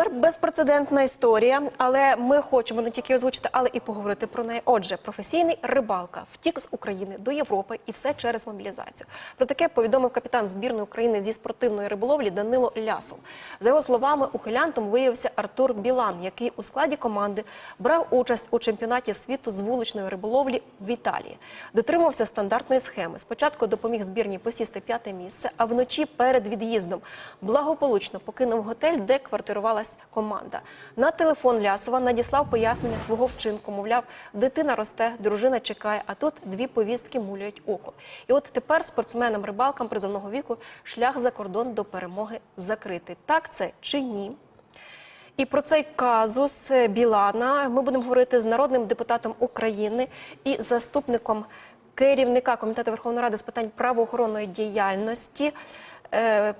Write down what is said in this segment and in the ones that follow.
тепер безпрецедентна історія, але ми хочемо не тільки озвучити, але і поговорити про неї. Отже, професійний рибалка втік з України до Європи і все через мобілізацію. Про таке повідомив капітан збірної України зі спортивної риболовлі Данило Лясов. За його словами, ухилянтом виявився Артур Білан, який у складі команди брав участь у чемпіонаті світу з вуличної риболовлі в Італії. Дотримався стандартної схеми. Спочатку допоміг збірній посісти п'яте місце, а вночі перед від'їздом благополучно покинув готель, де квартирувалась команда. На телефон Лясова надіслав пояснення свого вчинку. Мовляв, дитина росте, дружина чекає, а тут дві повістки муляють око. І от тепер спортсменам-рибалкам призовного віку шлях за кордон до перемоги закритий. Так це чи ні? І про цей казус е, Білана ми будемо говорити з народним депутатом України і заступником керівника комітету Верховної Ради з питань правоохоронної діяльності е,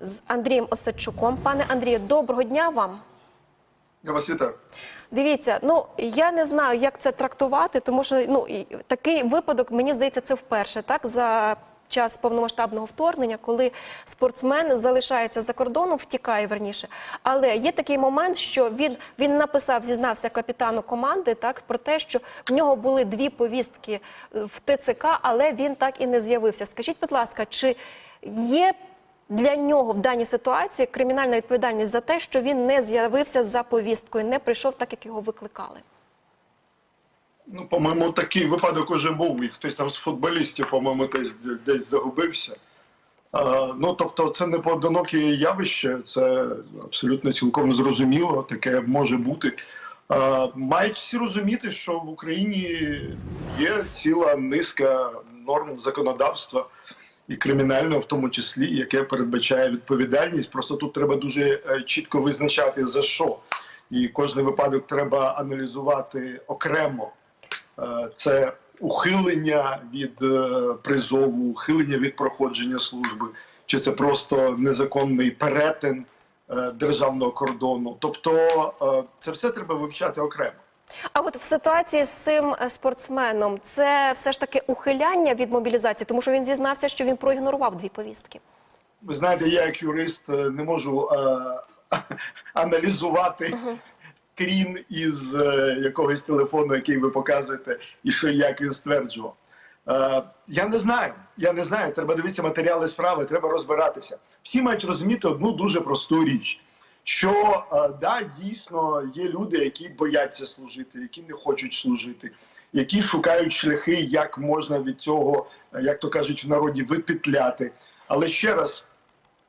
з Андрієм Осадчуком. Пане Андрію, доброго дня вам. Я вас вітаю. Дивіться, ну я не знаю, як це трактувати, тому що ну такий випадок, мені здається, це вперше так за. Час повномасштабного вторгнення, коли спортсмен залишається за кордоном, втікає верніше. Але є такий момент, що він, він написав, зізнався капітану команди так про те, що в нього були дві повістки в ТЦК, але він так і не з'явився. Скажіть, будь ласка, чи є для нього в даній ситуації кримінальна відповідальність за те, що він не з'явився за повісткою, не прийшов так, як його викликали? Ну, по-моєму, такий випадок уже був, і хтось там з футболістів, по-моєму, десь, десь загубився. А, ну, тобто, це не поодиноке явище, це абсолютно цілком зрозуміло, таке може бути. А, мають всі розуміти, що в Україні є ціла низка норм законодавства і кримінального, в тому числі, яке передбачає відповідальність. Просто тут треба дуже е, чітко визначати за що. І кожний випадок треба аналізувати окремо. Е, Це ухилення від е, призову, ухилення від проходження служби, чи це просто незаконний перетин державного кордону. Тобто це все треба вивчати окремо. А от в ситуації з цим е, спортсменом це все ж таки ухиляння від мобілізації, тому що він зізнався, що він проігнорував дві повістки. Ви знаєте, я як юрист е, не можу е, аналізувати скрін із е, якогось телефону, який ви показуєте, і що і як він стверджував. Е, я не знаю. Я не знаю. Треба дивитися матеріали справи, треба розбиратися. Всі мають розуміти одну дуже просту річ. Що е, да, дійсно є люди, які бояться служити, які не хочуть служити, які шукають шляхи, як можна від цього, е, як то кажуть в народі, випетляти. Але ще раз,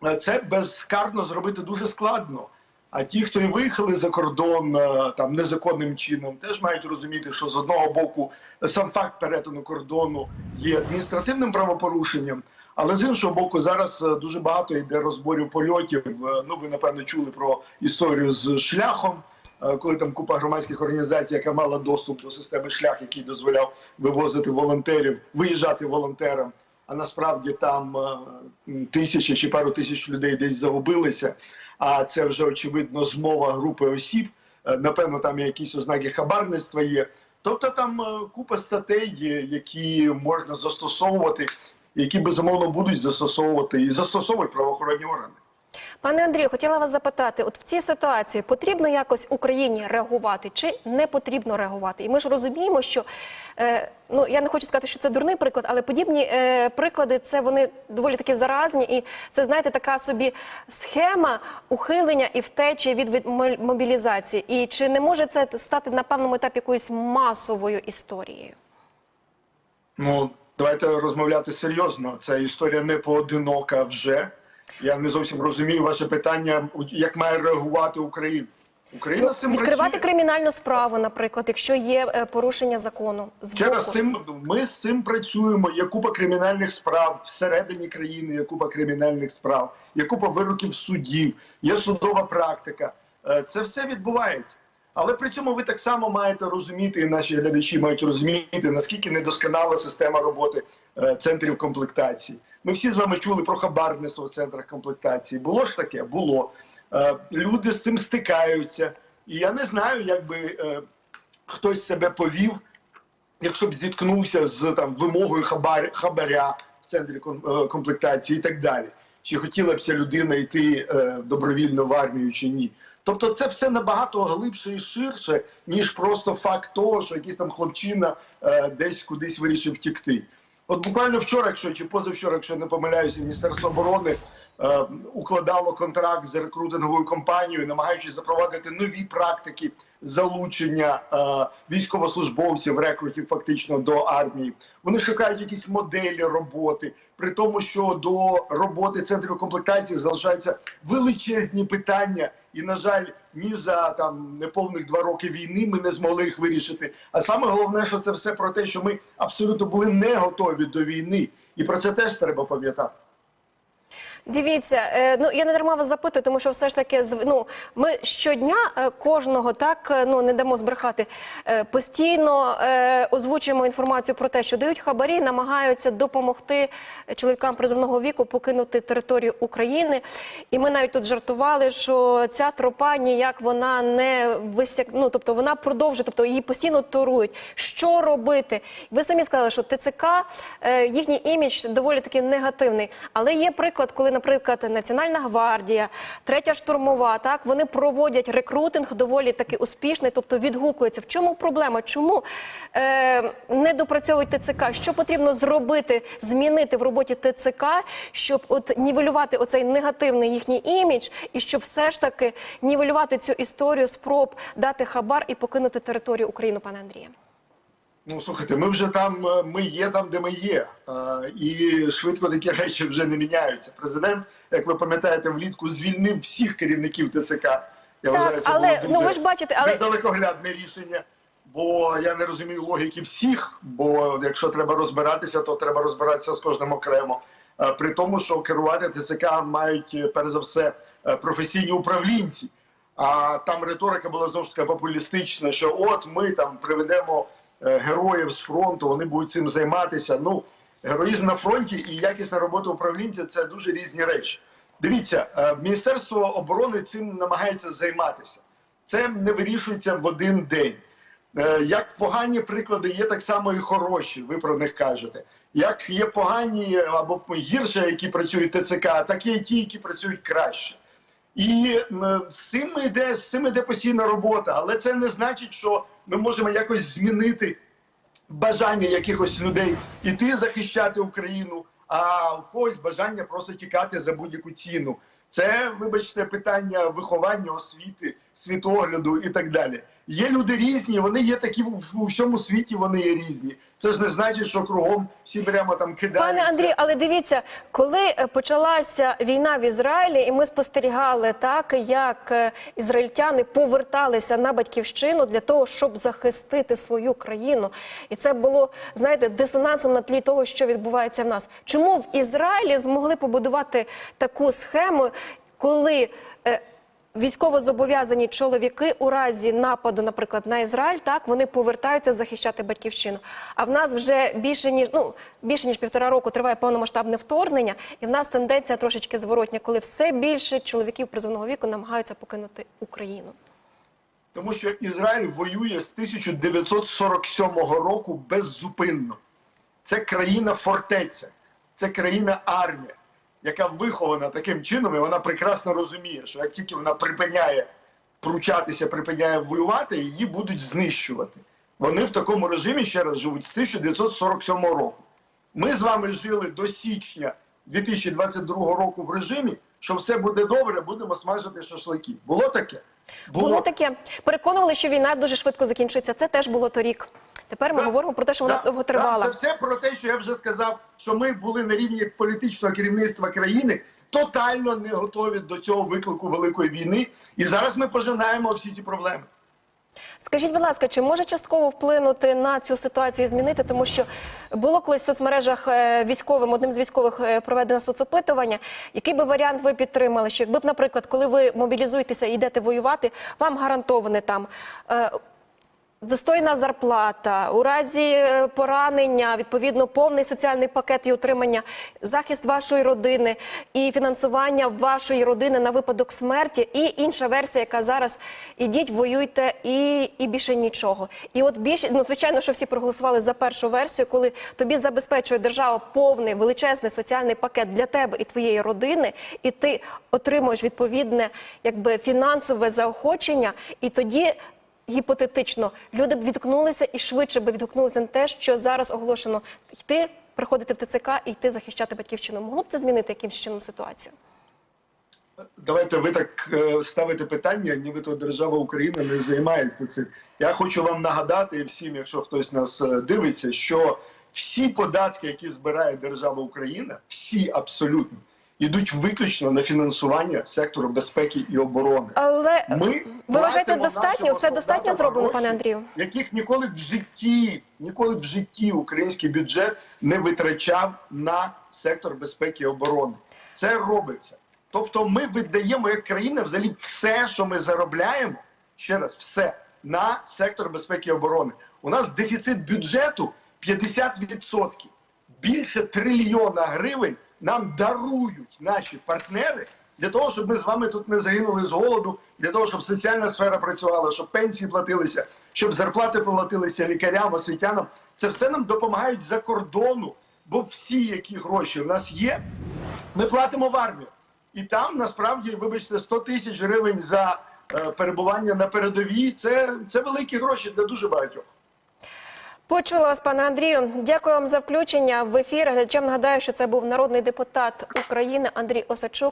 е, це безкарно зробити дуже складно. А ті, хто і виїхали за кордон там незаконним чином, теж мають розуміти, що з одного боку сам факт перетину кордону є адміністративним правопорушенням. Але з іншого боку, зараз е, дуже багато йде розборів польотів. Е, Ну, ви напевно чули про історію з шляхом, е, коли там купа громадських організацій, яка мала доступ до системи шлях, який дозволяв вивозити волонтерів, виїжджати волонтерам. А насправді там тисячі чи пару тисяч людей десь загубилися. А це вже очевидно змова групи осіб. Напевно, там якісь ознаки хабарництва є. Тобто там купа статей, які можна застосовувати, які безумовно будуть застосовувати і застосовують правоохоронні органи. Пане Андрію, хотіла вас запитати: от в цій ситуації потрібно якось Україні реагувати чи не потрібно реагувати? І ми ж розуміємо, що е, ну я не хочу сказати, що це дурний приклад, але подібні е, приклади це вони доволі таки заразні, і це знаєте така собі схема ухилення і втечі від, від мобілізації. І чи не може це стати на певному етапі якоюсь масовою історією? Ну давайте розмовляти серйозно. Ця історія не поодинока вже. Я не зовсім розумію ваше питання, як має реагувати Україна. Україна цим Відкривати працює. кримінальну справу, наприклад, якщо є е, порушення закону з Ще раз цим ми з цим працюємо. Є купа кримінальних справ всередині країни. Є купа кримінальних справ, є купа вироків судів, є судова практика. Е, Це все відбувається. Але при цьому ви так само маєте розуміти, і наші глядачі мають розуміти, наскільки недосконала система роботи е, центрів комплектації. Ми всі з вами чули про хабарництво в центрах комплектації. Було ж таке? Було. Е, Люди з цим стикаються. І я не знаю, як би е, хтось себе повів, якщо б зіткнувся з там вимогою хабар, хабаря в центрі е, комплектації і так далі. Чи хотіла б ця людина йти е, добровільно в армію чи ні? Тобто, це все набагато глибше і ширше, ніж просто факт того, що якийсь там хлопчина е, десь кудись вирішив втікти. От буквально вчора, якщо чи позавчора, якщо не помиляюся, Міністерство оборони укладало контракт з рекрутинговою компанією, намагаючись запровадити нові практики залучення е, військовослужбовців, рекрутів фактично до армії. Вони шукають якісь моделі роботи, при тому, що до роботи центрів комплектації залишаються величезні питання, і на жаль, ні за там неповних два роки війни ми не змогли їх вирішити. А саме головне, що це все про те, що ми абсолютно були не готові до війни, і про це теж треба пам'ятати. Дивіться, е, ну я не дарма вас запитую, тому що все ж таки ну, ми щодня е, кожного так е, ну не дамо збрехати. Постійно озвучуємо інформацію про те, що дають хабарі, намагаються допомогти чоловікам призовного віку покинути територію України. І ми навіть тут жартували, що ця тропа ніяк вона не висяк... ну, тобто вона продовжує, тобто її постійно торують. Що робити? Ви самі сказали, що ТЦК їхній імідж доволі таки негативний. Але є приклад, коли, наприклад, Національна гвардія, третя штурмова, так вони проводять рекрутинг доволі таки успішний, тобто відгукуються. В чому проблема? Чому е, не допрацьовують ТЦК? Що потрібно зробити, змінити в роботі ТЦК, щоб от нівелювати оцей негативний їхній імідж, і щоб все ж таки нівелювати цю історію спроб дати хабар і покинути територію України, пане Андріє? Ну слухайте, ми вже там, е, ми є там, де ми є, Е, і швидко такі речі вже не міняються. Президент, як ви пам'ятаєте, влітку звільнив всіх керівників ТЦК. Я Так, це але, було ну, ви ж бачите, але- недалекоглядне рішення. Бо я не розумію логіки всіх. Бо якщо треба розбиратися, то треба розбиратися з кожним окремо. Е, При тому, що керувати ТЦК мають перш за все професійні управлінці. А там риторика була знову ж таки популістична, що от ми там приведемо героїв з фронту, вони будуть цим займатися. Ну, героїзм на фронті і якісна робота управлінця це дуже різні речі. Дивіться, е, Міністерство оборони цим намагається займатися. Це не вирішується в один день. Е, Як погані приклади є, так само і хороші. Ви про них кажете. Як є погані або гірше, які працюють ТЦК, так є і ті, які працюють краще. І з цим йде з цим йде постійна робота, але це не значить, що ми можемо якось змінити бажання якихось людей іти захищати Україну, а в когось бажання просто тікати за будь-яку ціну. Це, вибачте, питання виховання, освіти, світогляду і так далі. Є люди різні, вони є такі у всьому світі. Вони є різні. Це ж не значить, що кругом всі прямо там кидаються. Пане Андрію, але дивіться, коли е, почалася війна в Ізраїлі, і ми спостерігали так, як е, ізраїльтяни поверталися на батьківщину для того, щоб захистити свою країну, і це було знаєте дисонансом на тлі того, що відбувається в нас. Чому в Ізраїлі змогли побудувати таку схему, коли е, Військовозобов'язані чоловіки у разі нападу, наприклад, на Ізраїль, так вони повертаються захищати батьківщину. А в нас вже більше ніж ну більше ніж півтора року триває повномасштабне вторгнення, і в нас тенденція трошечки зворотня, коли все більше чоловіків призовного віку намагаються покинути Україну. Тому що Ізраїль воює з 1947 року беззупинно. Це країна фортеця, це країна армія, яка вихована таким чином, і вона прекрасно розуміє, що як тільки вона припиняє пручатися, припиняє воювати, її будуть знищувати. Вони в такому режимі ще раз живуть з 1947 року. Ми з вами жили до січня 2022 року в режимі, що все буде добре, будемо смажити шашлики. Було таке? Було таке. Переконували, що війна дуже швидко закінчиться. Це теж було торік. Тепер ми Так, говоримо про те, що вона так, довго тривала. Це все про те, що я вже сказав, що ми були на рівні політичного керівництва країни тотально не готові до цього виклику великої війни. І зараз ми пожинаємо всі ці проблеми. Скажіть, будь ласка, чи може частково вплинути на цю ситуацію і змінити? Тому що було колись в соцмережах е, військовим, одним з військових е, проведено соцопитування. Який би варіант ви підтримали? Що якби б, наприклад, коли ви мобілізуєтеся і йдете воювати, вам гарантоване там. Достойна зарплата у разі е, поранення, відповідно, повний соціальний пакет і утримання, захист вашої родини і фінансування вашої родини на випадок смерті, і інша версія, яка зараз ідіть, воюйте і, і більше нічого. І от більше, ну звичайно, що всі проголосували за першу версію, коли тобі забезпечує держава повний величезний соціальний пакет для тебе і твоєї родини, і ти отримуєш відповідне якби фінансове заохочення, і тоді гіпотетично люди б відгукнулися і швидше б відгукнулися на те, що зараз оголошено йти, приходити в ТЦК і йти захищати батьківщину. Могло б це змінити якимось чином ситуацію? Давайте ви так е, ставите питання, нібито держава Україна не займається цим. Я хочу вам нагадати і всім, якщо хтось нас е, дивиться, що всі податки, які збирає держава Україна, всі абсолютно йдуть виключно на фінансування сектору безпеки і оборони. Але Ми ви вважаєте, достатньо? Все достатньо зроблено, пане Андрію? Яких ніколи в житті, ніколи в житті український бюджет не витрачав на сектор безпеки і оборони. Це робиться. Тобто, ми видаємо як країна взагалі все, що ми заробляємо, ще раз, все на сектор безпеки і оборони. У нас дефіцит бюджету 50%. Більше трильйона гривень нам дарують наші партнери для того, щоб ми з вами тут не загинули з голоду, для того, щоб соціальна сфера працювала, щоб пенсії платилися, щоб зарплати платилися лікарям, освітянам. Це все нам допомагають за кордону, бо всі, які гроші в нас є, ми платимо в армію. І там насправді, вибачте, 100 тисяч гривень за е, перебування на передовій це, це великі гроші для дуже багатьох. Почула вас, пане Андрію. Дякую вам за включення в ефір. Глядачам нагадаю, що це був народний депутат України Андрій Осачук.